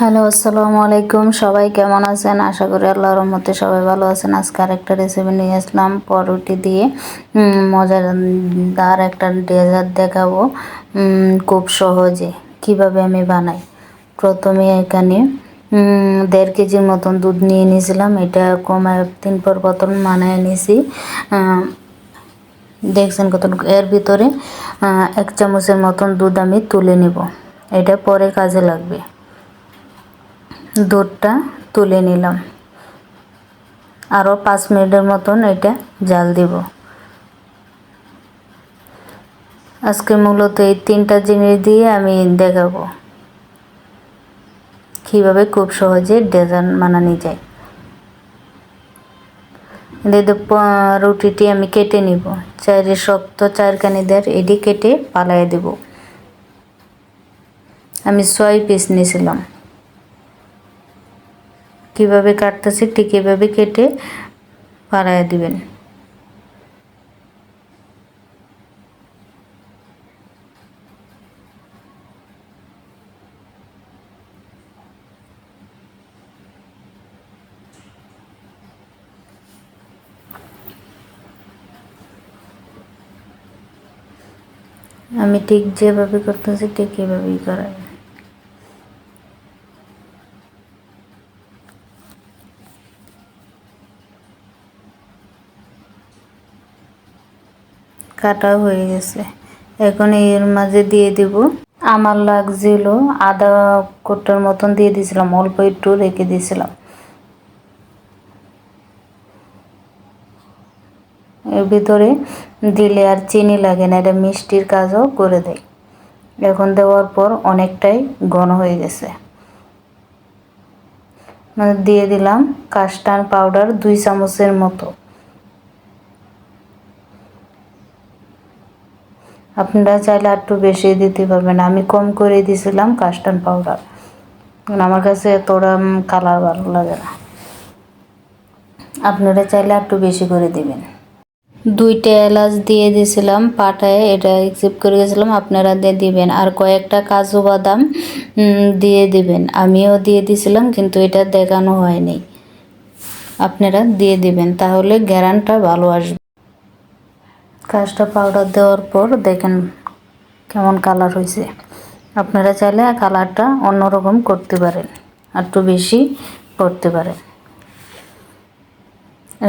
Hello, আসসালামু আলাইকুম। সবাই কেমন আছেন? আশা করি আল্লাহ রহমতে সবাই ভালো আছেন। আজকে আরেকটা রেসিপি নিয়ে আসলাম, পরোটি দিয়ে। মজাদার একটা ডেজার্ট দেখাবো। খুব সহজে। কীভাবে আমি বানাই? প্রথমে এখানে দেড় কেজির মতন দুধ নিয়ে নিয়েছিলাম। এটা কমায় তিন পর বোতল মানায় নিয়েছি। দেখছেন কত এর ভিতরে এক চামচের মতন দুধ আমি তুলে নিব। এটা পরে কাজে লাগবে। দুধটা তুলে নিলাম। আরও পাঁচ মিনিটের মতন এটা জাল দিব। আজকে মূলত এই তিনটা জিনিস দিয়ে আমি দেখাবো। কীভাবে খুব সহজে ডেজার্ট বানানো যায়। এদের রুটিটি আমি কেটে নিব। চাইরে শক্ত চারখানি দেড় এটি কেটে পালাই দেব। আমি ছয় পিস নিয়েছিলাম। কীভাবে কাটতেছি ঠিক এভাবে কেটে পাড়ায় দিবেন। আমি ঠিক যেভাবে করতেছি ঠিক এভাবেই করাই কাটা হয়ে গেছে। এখন এর মাঝে দিয়ে দিব। আমার লাগছিল আদা কোটার মতন দিয়ে দিয়েছিলাম, অল্প একটু রেখে দিয়েছিলাম। এর ভিতরে দিলে আর চিনি লাগে না, এটা মিষ্টির কাজও করে দেয়। এখন দেওয়ার পর অনেকটাই ঘন হয়ে গেছে। মানে দিয়ে দিলাম কাস্টার্ড পাউডার দুই চামচের মতো। আপনারা চাইলে একটু বেশি দিতে পারবেন। আমি কম করে দিয়েছিলাম কাস্টার্ড পাউডার আমার কাছে এতটা কালার ভালো লাগে না। আপনারা চাইলে একটু বেশি করে দিবেন। দুইটা এলাচ দিয়ে দিয়েছিলাম পাটায়, এটা একসেপ্ট করে গেছিলাম, আপনারা দিয়ে দিবেন। আর কয়েকটা কাজু বাদাম দিয়ে দিবেন। আমিও দিয়ে দিয়েছিলাম কিন্তু এটা দেখানো হয়নি। আপনারা দিয়ে দিবেন, তাহলে গ্যারানটা ভালো আসবে। কাজটা পাউডার দেওয়ার পর দেখেন কেমন কালার হয়েছে। আপনারা চাইলে কালারটা অন্যরকম করতে পারেন একটু বেশি করতে পারেন।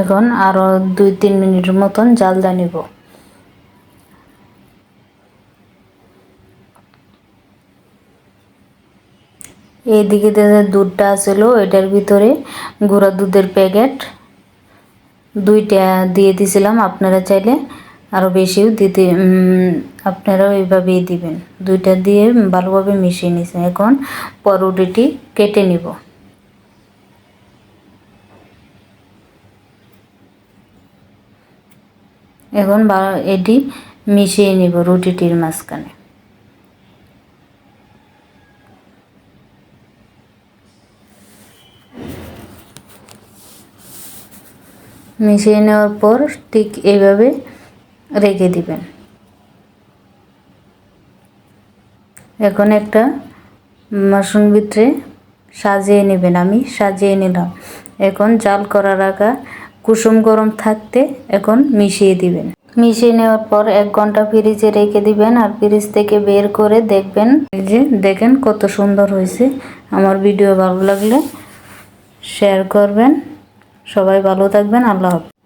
এখন আরও দুই তিন মিনিটের মতন জাল নিব। এইদিকে যে দুধটা ছিল এটার ভিতরে গুঁড়া দুধের প্যাকেট দুইটা দিয়ে দিছিলাম। আপনারা চাইলে আরও বেশিও দিতে আপনারাও এইভাবেই দিবেন। দুইটা দিয়ে ভালোভাবে মিশিয়ে নিছেন। এখন পরোটিটি কেটে নিব। এখন এটি মিশিয়ে নিব রুটিটির মাঝখানে। মিশিয়ে নেওয়ার পর ঠিক এইভাবে রেখে দিবেন। এখন একটা মাসুন ভিতরে সাজিয়ে নেবেন, আমি সাজিয়ে নিলাম। এখন জাল করার আগা কুসুম গরম থাকতে এখন মিশিয়ে দিবেন। মিশিয়ে নেওয়ার পর এক ঘণ্টা ফ্রিজে রেখে দিবেন আর ফ্রিজ থেকে বের করে দেখবেন যে দেখেন কত সুন্দর হয়েছে। আমার ভিডিও ভালো লাগলে শেয়ার করবেন। সবাই ভালো থাকবেন, আল্লাহ হাফিজ।